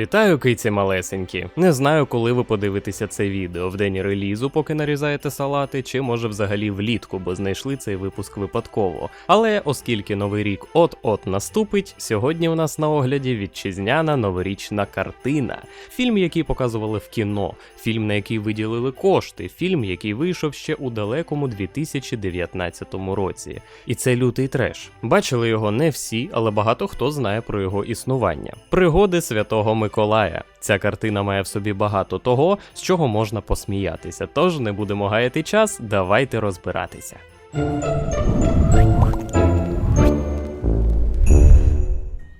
Вітаю, киці малесенькі. Не знаю, коли ви подивитеся це відео в день релізу, поки нарізаєте салати, чи може взагалі влітку, бо знайшли цей випуск випадково. Але оскільки новий рік от-от наступить, сьогодні у нас на огляді вітчизняна новорічна картина. Фільм, який показували в кіно, фільм, на який виділили кошти, фільм, який вийшов ще у далекому 2019 році. І це лютий треш. Бачили його не всі, але багато хто знає про його існування. Пригоди святого Миколая. Ця картина має в собі багато того, з чого можна посміятися. Тож не будемо гаяти час, давайте розбиратися.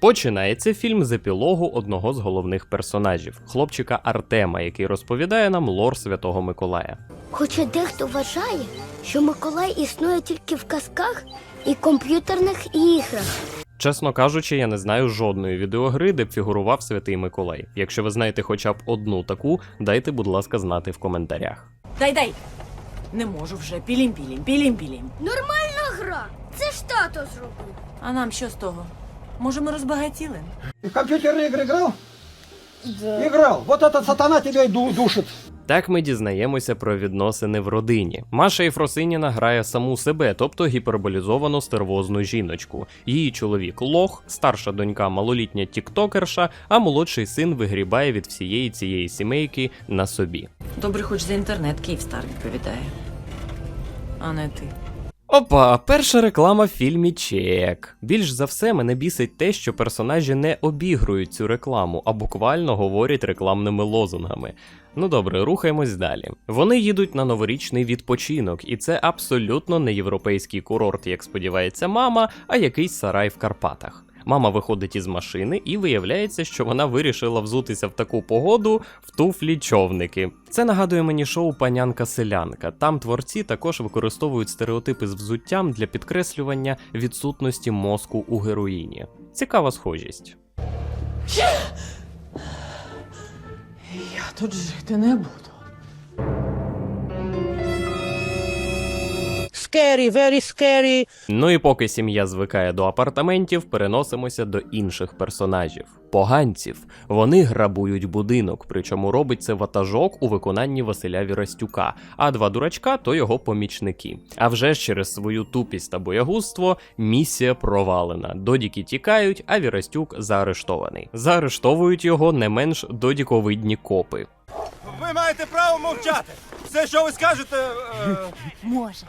Починається фільм з епілогу одного з головних персонажів, хлопчика Артема, який розповідає нам лор Святого Миколая. Хоча дехто вважає, що Миколай існує тільки в казках і комп'ютерних іграх. Чесно кажучи, я не знаю жодної відеогри, де б фігурував Святий Миколай. Якщо ви знаєте хоча б одну таку, дайте, будь ласка, знати в коментарях. Дай дай. Не можу вже. Пілім-пілім, пілім-пілім. Нормальна гра. Це ж тато зробив. А нам що з того? Може, ми розбагатіли? Ты в компьютерные игры играл? Играл. Вот этот сатана тебя и ду- душит. Так ми дізнаємося про відносини в родині. Маша Єфросиніна грає саму себе, тобто гіперболізовану стервозну жіночку. Її чоловік лох, старша донька малолітня тіктокерша, а молодший син вигрібає від всієї цієї сімейки на собі. Добре, хоч за інтернет Київстар відповідає. А не ти. Опа, перша реклама в фільмі Чек. Більш за все мене бісить те, що персонажі не обігрують цю рекламу, а буквально говорять рекламними лозунгами. Ну добре, рухаємось далі. Вони їдуть на новорічний відпочинок, і це абсолютно не європейський курорт, як сподівається мама, а якийсь сарай в Карпатах. Мама виходить із машини і виявляється, що вона вирішила взутися в таку погоду в туфлі човники. Це нагадує мені шоу Панянка селянка. Там творці також використовують стереотипи з взуттям для підкреслювання відсутності мозку у героїні. Цікава схожість. Я тут жити не буду. Scary, very scary. Ну і поки сім'я звикає до апартаментів, переносимося до інших персонажів. Поганців. Вони грабують будинок, причому робить це ватажок у виконанні Василя Вірастюка, а два дурачка то його помічники. А вже ж через свою тупість та боягузтво місія провалена. Додіки тікають, а Вірастюк заарештований. Заарештовують його не менш додіковидні копи. Ви маєте право мовчати. Все, що ви скажете, е, Може.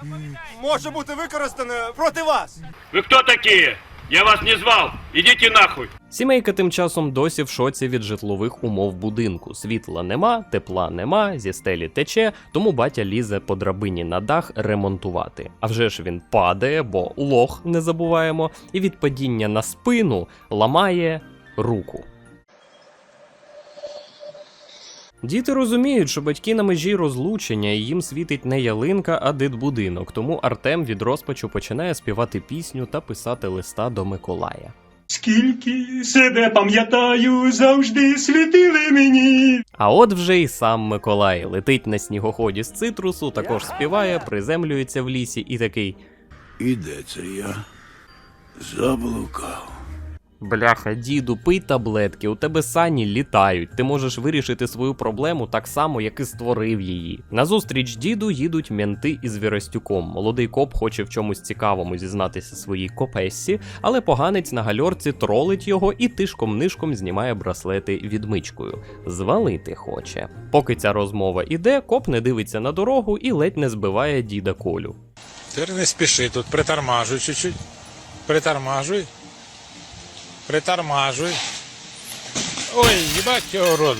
може бути використане проти вас. Вы кто такие? Я вас не звал. Идите нахуй. Сімейка тим часом досі в шоці від житлових умов будинку. Світла нема, тепла нема, зі стелі тече, тому батя лізе по драбині на дах ремонтувати. А вже ж він падає, бо лох не забуваємо, і від падіння на спину ламає руку. Діти розуміють, що батьки на межі розлучення і їм світить не ялинка, а дитбудинок, тому Артем від розпачу починає співати пісню та писати листа до Миколая. Скільки себе пам'ятаю, завжди світили мені. А от вже і сам Миколай летить на снігоході з цитрусу, також співає, приземлюється в лісі і такий. І де це я? Заблукав. Бляха, діду, пий таблетки, у тебе сані літають. Ти можеш вирішити свою проблему так само, як і створив її. Назустріч діду їдуть менти із Віростюком. Молодий коп хоче в чомусь цікавому зізнатися своїй копессі, але поганець на гальорці тролить його і тишком-нишком знімає браслети відмичкою. Звалити хоче. Поки ця розмова іде, коп не дивиться на дорогу і ледь не збиває діда Колю. Ти не спіши тут, притормажуй чуть-чуть. Притормажуй. Притормажуй. Ой, їбать його рот.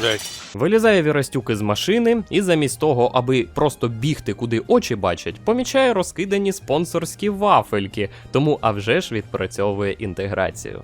Вилізає Вірастюк із машини і замість того, аби просто бігти, куди очі бачать, помічає розкидані спонсорські вафельки, тому а вже ж відпрацьовує інтеграцію.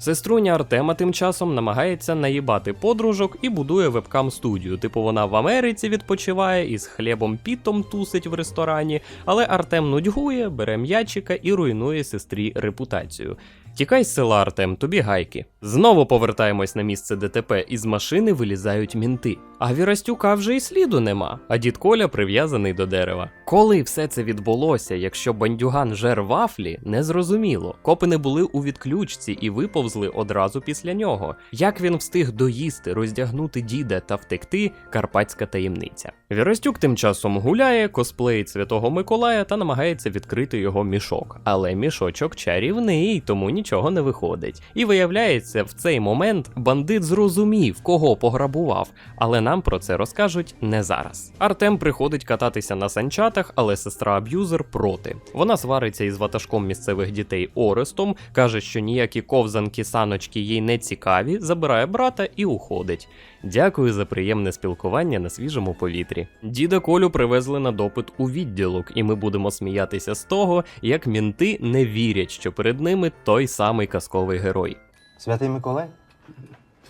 Сеструня Артема тим часом намагається наїбати подружок і будує вебкам студію. Типу вона в Америці відпочиває і з хлібом пітом тусить в ресторані, але Артем нудьгує, бере м'ячика і руйнує сестрі репутацію. Тікай з села, Артем, тобі гайки. Знову повертаємось на місце ДТП, і з машини вилізають мінти. А Вірастюка вже й сліду нема, а дід Коля прив'язаний до дерева. Коли все це відбулося, якщо бандюган жер вафлі, незрозуміло. Копи не були у відключці і виповзли одразу після нього. Як він встиг доїсти, роздягнути діда та втекти карпатська таємниця. Вірастюк тим часом гуляє, косплеїть Святого Миколая та намагається відкрити його мішок. Але мішочок чарівний, тому нічого не виходить. І виявляється, в цей момент бандит зрозумів, кого пограбував, але нам про це розкажуть не зараз. Артем приходить кататися на санчатах, але сестра аб'юзер проти. Вона свариться із ватажком місцевих дітей Орестом, каже, що ніякі ковзанки саночки їй не цікаві, забирає брата і уходить. Дякую за приємне спілкування на свіжому повітрі. Діда Колю привезли на допит у відділок, і ми будемо сміятися з того, як мінти не вірять, що перед ними той самий казковий герой. Святий Миколай?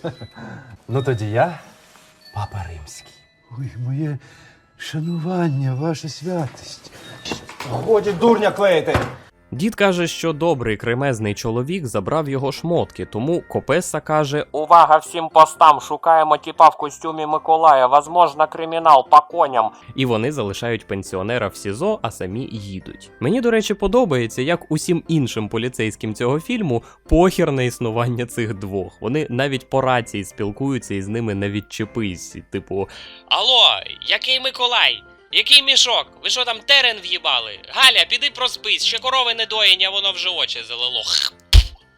Ну тоді я папа римський. Ой, моє шанування, ваша святість. Годі дурня клеїти! Дід каже, що добрий кремезний чоловік забрав його шмотки, тому Копеса каже: Увага всім постам! Шукаємо тіпа в костюмі Миколая, возможно, кримінал по коням. І вони залишають пенсіонера в СІЗО, а самі їдуть. Мені, до речі, подобається, як усім іншим поліцейським цього фільму похір на існування цих двох. Вони навіть по рації спілкуються і з ними не відчепись. Типу, Алло, який Миколай? Який мішок? Ви що там терен в'їбали? Галя, піди проспись, ще корови не доїнь, а воно вже очі залило.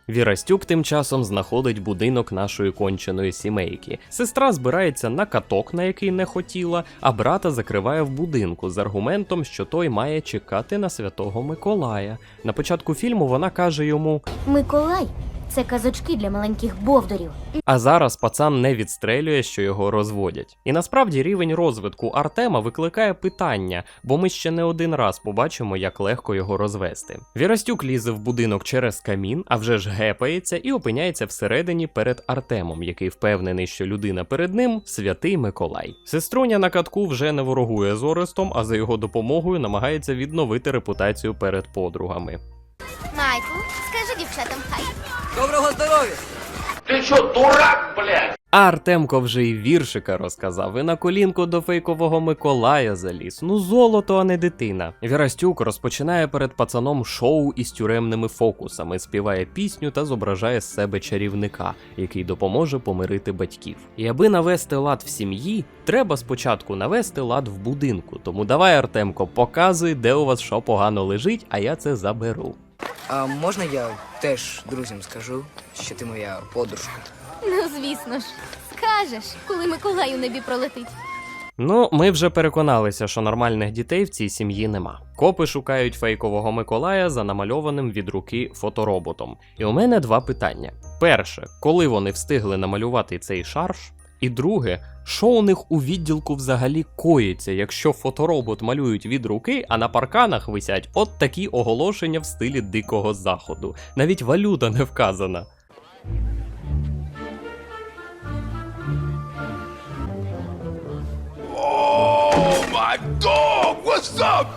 Вірастюк тим часом знаходить будинок нашої конченої сімейки. Сестра збирається на каток, на який не хотіла, а брата закриває в будинку з аргументом, що той має чекати на святого Миколая. На початку фільму вона каже йому: Миколай це казочки для маленьких бовдурів. а зараз пацан не відстрелює, що його розводять. І насправді рівень розвитку Артема викликає питання, бо ми ще не один раз побачимо, як легко його розвести. Вірастюк лізе в будинок через камін, а вже ж гепається і опиняється всередині перед Артемом, який впевнений, що людина перед ним святий Миколай. Сеструня на катку вже не ворогує з Орестом, а за його допомогою намагається відновити репутацію перед подругами. Майку, скажи дівчатам хай. Ты что, дурак, блядь? А Артемко вже й віршика розказав, і на колінку до фейкового Миколая заліз. Ну золото, а не дитина. Вірастюк розпочинає перед пацаном шоу із тюремними фокусами, співає пісню та зображає з себе чарівника, який допоможе помирити батьків. І аби навести лад в сім'ї, треба спочатку навести лад в будинку. Тому давай, Артемко, показуй, де у вас що погано лежить, а я це заберу. А можна я теж друзям скажу, що ти моя подружка? Ну, звісно ж, скажеш, коли Миколай у небі пролетить. Ну, ми вже переконалися, що нормальних дітей в цій сім'ї нема. Копи шукають фейкового Миколая за намальованим від руки фотороботом. І у мене два питання: перше, коли вони встигли намалювати цей шарж? І друге, що у них у відділку взагалі коїться, якщо фоторобот малюють від руки, а на парканах висять от такі оголошення в стилі дикого заходу. Навіть валюта не вказана.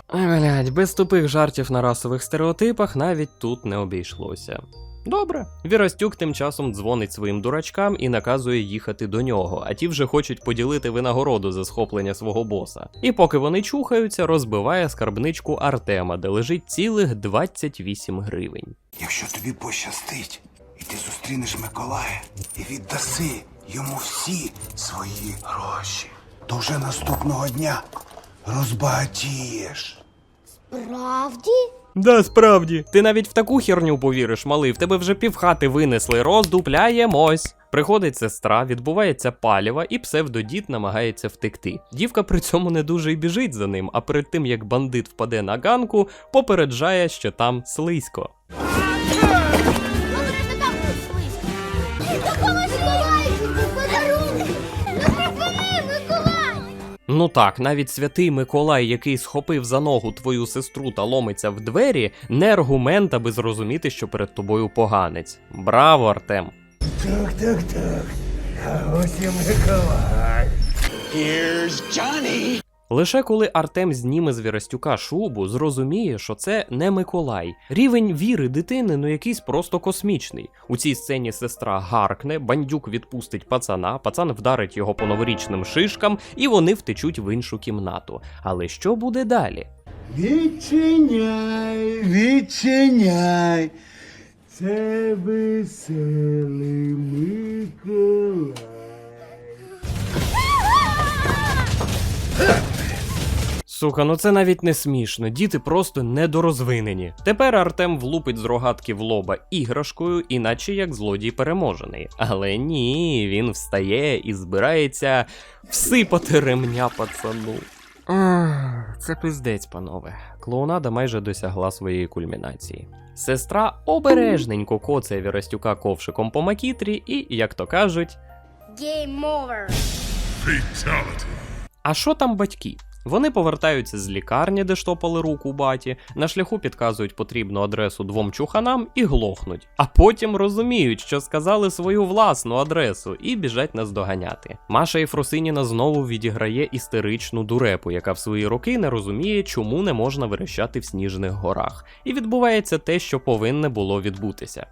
Ай, блядь, без тупих жартів на расових стереотипах навіть тут не обійшлося. Добре, Вірастюк тим часом дзвонить своїм дурачкам і наказує їхати до нього, а ті вже хочуть поділити винагороду за схоплення свого боса. І поки вони чухаються, розбиває скарбничку Артема, де лежить цілих 28 гривень. Якщо тобі пощастить, і ти зустрінеш Миколая і віддаси йому всі свої гроші, то вже наступного дня розбагатієш. Правді? Да, справді. Ти навіть в таку херню повіриш, малий, в тебе вже півхати винесли, роздупляємось. Приходить сестра, відбувається паліва, і псевдодід намагається втекти. Дівка при цьому не дуже й біжить за ним, а перед тим як бандит впаде на ганку, попереджає, що там слизько. Ну так, навіть святий Миколай, який схопив за ногу твою сестру та ломиться в двері, не аргумент, аби зрозуміти, що перед тобою поганець. Браво, Артем! Так, так, так. А ось і Миколай. Лише коли Артем зніме з Вірастюка шубу, зрозуміє, що це не Миколай. Рівень віри дитини ну якийсь просто космічний. У цій сцені сестра гаркне, бандюк відпустить пацана, пацан вдарить його по новорічним шишкам, і вони втечуть в іншу кімнату. Але що буде далі? Відчиняй, відчиняй. Це веселий Миколай. Сука, ну це навіть не смішно. Діти просто недорозвинені. Тепер Артем влупить з рогатки в лоба іграшкою, іначе як злодій переможений. Але ні, він встає і збирається всипати ремня пацану. Це пиздець, панове. Клоунада майже досягла своєї кульмінації. Сестра обережненько коцає Вірастюка ковшиком по макітрі, і, як то кажуть, Game over. а що там батьки? Вони повертаються з лікарні, де штопали руку баті, на шляху підказують потрібну адресу двом чуханам і глохнуть. А потім розуміють, що сказали свою власну адресу, і біжать наздоганяти. Маша Єфросиніна знову відіграє істеричну дурепу, яка в свої роки не розуміє, чому не можна верещати в сніжних горах. І відбувається те, що повинне було відбутися.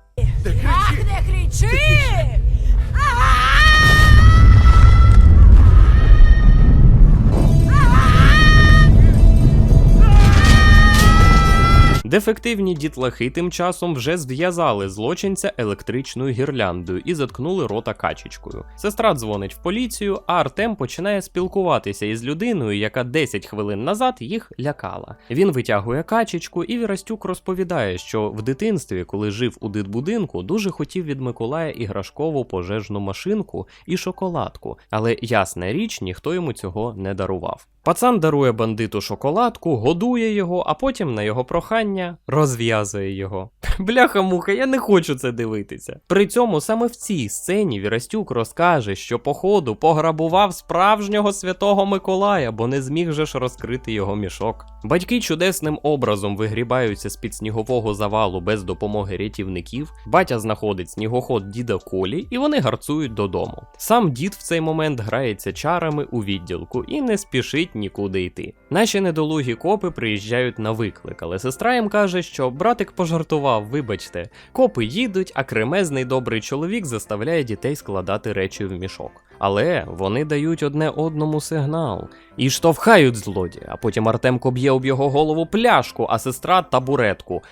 Дефективні дітлахи тим часом вже зв'язали злочинця електричною гірляндою і заткнули рота качечкою. Сестра дзвонить в поліцію, а Артем починає спілкуватися із людиною, яка 10 хвилин назад їх лякала. Він витягує качечку, і Вірастюк розповідає, що в дитинстві, коли жив у дитбудинку, дуже хотів від Миколая іграшкову пожежну машинку і шоколадку, але ясна річ, ніхто йому цього не дарував. Пацан дарує бандиту шоколадку, годує його, а потім на його прохання розв'язує його. Бляха-муха, я не хочу це дивитися. При цьому саме в цій сцені Вірастюк розкаже, що походу пограбував справжнього святого Миколая, бо не зміг же ж розкрити його мішок. Батьки чудесним образом вигрібаються з під снігового завалу без допомоги рятівників. Батя знаходить снігоход діда Колі, і вони гарцують додому. Сам дід в цей момент грається чарами у відділку і не спішить нікуди йти. Наші недолугі копи приїжджають на виклик, але сестра їм каже, що братик пожартував, вибачте. Копи їдуть, а кремезний добрий чоловік заставляє дітей складати речі в мішок. Але вони дають одне одному сигнал і штовхають злодія, а потім Артемко б'є об його голову пляшку, а сестра табуретку.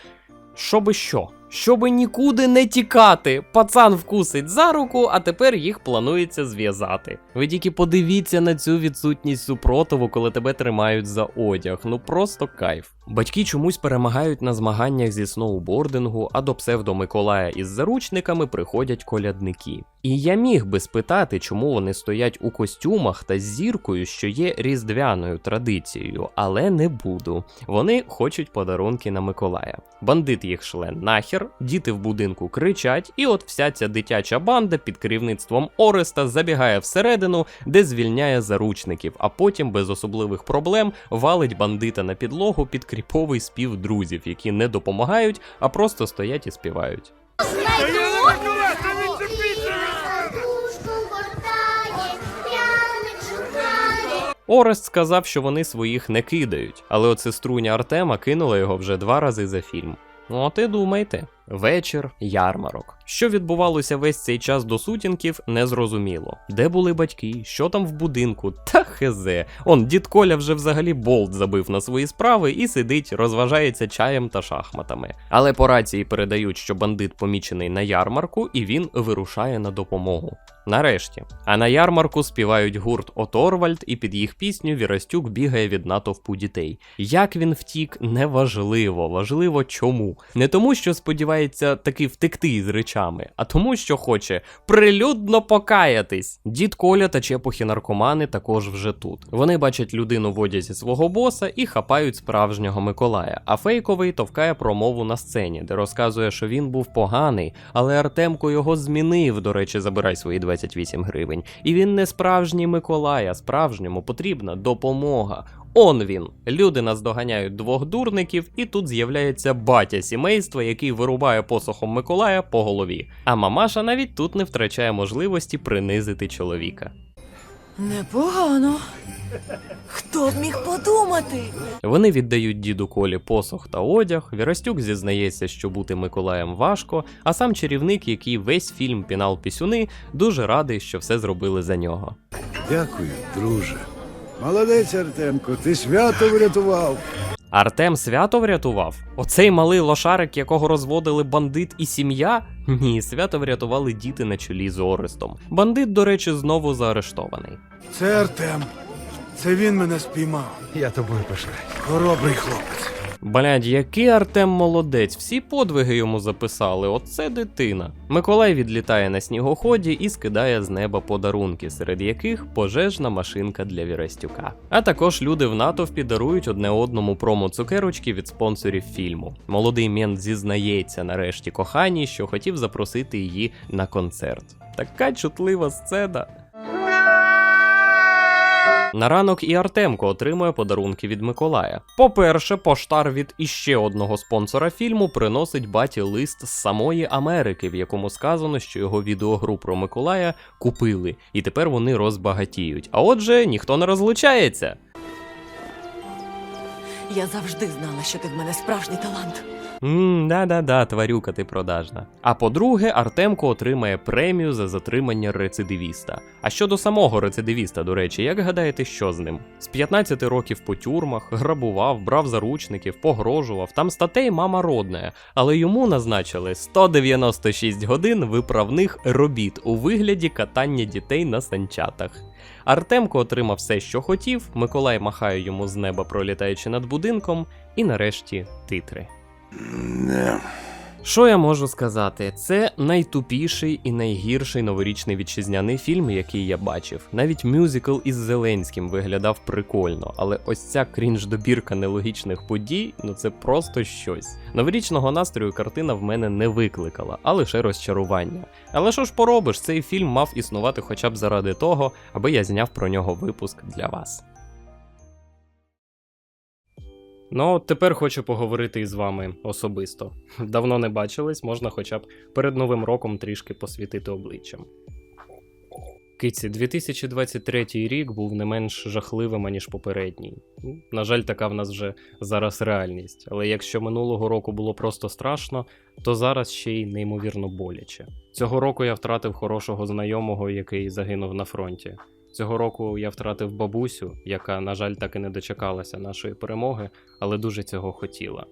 Щоби що? Щоби нікуди не тікати. Пацан вкусить за руку, а тепер їх планується зв'язати. Ви тільки подивіться на цю відсутність супротиву, коли тебе тримають за одяг. Ну просто кайф. Батьки чомусь перемагають на змаганнях зі сноубордингу, а до псевдо Миколая із заручниками приходять колядники. І я міг би спитати, чому вони стоять у костюмах та з зіркою, що є різдвяною традицією, але не буду. Вони хочуть подарунки на Миколая. Бандит їх шле нахер, діти в будинку кричать, і от вся ця дитяча банда під керівництвом Ореста забігає всередину, де звільняє заручників, а потім без особливих проблем валить бандита на підлогу під кріповий спів друзів, які не допомагають, а просто стоять і співають. Орест сказав, що вони своїх не кидають, але от сеструня Артема кинула його вже два рази за фільм. Ну, от і думайте. Вечір, ярмарок. Що відбувалося весь цей час до сутінків, незрозуміло. Де були батьки, що там в будинку, та хезе. Он дід Коля вже взагалі болт забив на свої справи і сидить, розважається чаєм та шахматами. Але по рації передають, що бандит помічений на ярмарку, і він вирушає на допомогу. Нарешті. А на ярмарку співають гурт Оторвальд, і під їх пісню Вірастюк бігає від натовпу дітей. Як він втік, неважливо, важливо чому. Не тому, що сподівається таки втекти з речами, а тому, що хоче прилюдно покаятись. Дід Коля та чепухи наркомани також вже тут. Вони бачать людину в одязі свого боса і хапають справжнього Миколая. А фейковий товкає промову на сцені, де розказує, що він був поганий, але Артемко його змінив. До речі, забирай свої 28 гривень. І він не справжній Миколай, а справжньому потрібна допомога. Он він. Люди наздоганяють двох дурників, і тут з'являється батя сімейства, який вирубає посохом Миколая по голові. А мамаша навіть тут не втрачає можливості принизити чоловіка. Непогано. Хто б міг подумати? Вони віддають діду Колі посох та одяг. Вірастюк зізнається, що бути Миколаєм важко, а сам чарівник, який весь фільм пінал пісюни, дуже радий, що все зробили за нього. Дякую, друже. Молодець, Артемко, ти свято врятував. Артем свято врятував? Оцей малий лошарик, якого розводили бандит і сім'я? Ні, свято врятували діти на чолі з Орестом. Бандит, до речі, знову заарештований. Це Артем. Це він мене спіймав. Я тобою пишаюсь. Хоробрий хлопець. Блядь, який Артем молодець, всі подвиги йому записали, оце дитина. Миколай відлітає на снігоході і скидає з неба подарунки, серед яких пожежна машинка для Вірастюка. А також люди в натовпі дарують одне одному промо-цукерочки від спонсорів фільму. Молодий мент зізнається нарешті коханій, що хотів запросити її на концерт. Така чутлива сцена. На ранок і Артемко отримує подарунки від Миколая. По-перше, поштар від іще одного спонсора фільму приносить баті лист з самої Америки, в якому сказано, що його відеогру про Миколая купили, і тепер вони розбагатіють. А отже, ніхто не розлучається. Я завжди знала, що ти в мене справжній талант. Ммм, да-да-да, тварюка ти продажна. А по-друге, Артемко отримає премію за затримання рецидивіста. А щодо самого рецидивіста, до речі, як гадаєте, що з ним? З 15 років по тюрмах, грабував, брав заручників, погрожував, там статей мама родная, але йому назначили 196 годин виправних робіт у вигляді катання дітей на санчатах. Артемко отримав все, що хотів, Миколай махає йому з неба, пролітаючи над будинком, і нарешті титри. Що я можу сказати? Це найтупіший і найгірший новорічний вітчизняний фільм, який я бачив. Навіть мюзикл із Зеленським виглядав прикольно, але ось ця крінж-добірка нелогічних подій ну це просто щось. Новорічного настрою картина в мене не викликала, а лише розчарування. Але що ж поробиш, цей фільм мав існувати хоча б заради того, аби я зняв про нього випуск для вас. Ну, тепер хочу поговорити із вами особисто. Давно не бачились, можна хоча б перед новим роком трішки посвітити обличчям. Киці, 2023 рік був не менш жахливим, аніж попередній. На жаль, така в нас вже зараз реальність. Але якщо минулого року було просто страшно, то зараз ще й неймовірно боляче. Цього року я втратив хорошого знайомого, який загинув на фронті. Цього року я втратив бабусю, яка, на жаль, так і не дочекалася нашої перемоги, але дуже цього хотіла.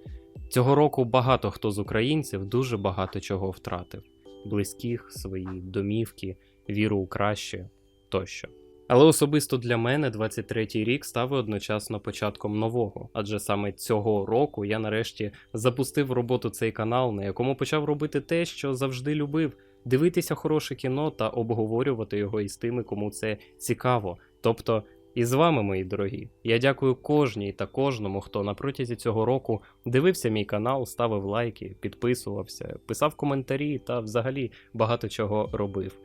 Цього року багато хто з українців дуже багато чого втратив: близьких, свої домівки, віру у краще тощо. Але особисто для мене 23-й рік став одночасно початком нового, адже саме цього року я нарешті запустив роботу цей канал, на якому почав робити те, що завжди любив дивитися хороше кіно та обговорювати його із тими, кому це цікаво. Тобто, і з вами, мої дорогі. Я дякую кожній та кожному, хто на протязі цього року дивився мій канал, ставив лайки, підписувався, писав коментарі та взагалі багато чого робив.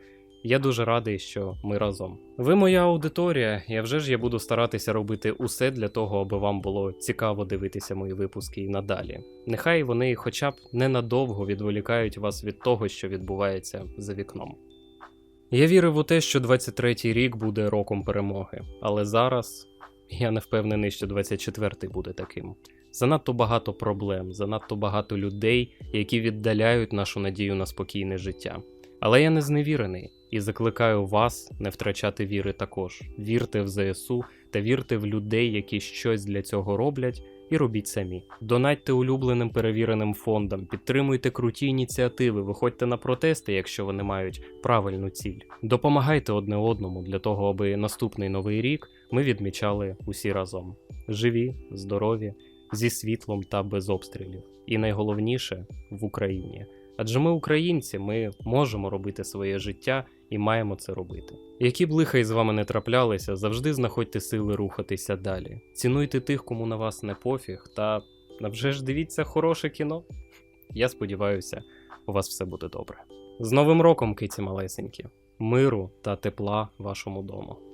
Я дуже радий, що ми разом. Ви моя аудиторія, я вже ж я буду старатися робити усе для того, аби вам було цікаво дивитися мої випуски і надалі. Нехай вони хоча б ненадовго відволікають вас від того, що відбувається за вікном. Я вірив у те, що 23-й рік буде роком перемоги, але зараз я не впевнений, що 24-й буде таким. Занадто багато проблем, занадто багато людей, які віддаляють нашу надію на спокійне життя. Але я не зневірений і закликаю вас не втрачати віри також. Вірте в ЗСУ та вірте в людей, які щось для цього роблять, і робіть самі. Донатьте улюбленим перевіреним фондам, підтримуйте круті ініціативи, виходьте на протести, якщо вони мають правильну ціль. Допомагайте одне одному для того, аби наступний новий рік ми відмічали усі разом. Живі, здорові, зі світлом та без обстрілів. І найголовніше в Україні. Адже ми українці, ми можемо робити своє життя і маємо це робити. Які б лиха із вами не траплялися, завжди знаходьте сили рухатися далі. Цінуйте тих, кому на вас не пофіг, та навже ж дивіться хороше кіно. Я сподіваюся, у вас все буде добре. З Новим роком, киці малесенькі, миру та тепла вашому дому.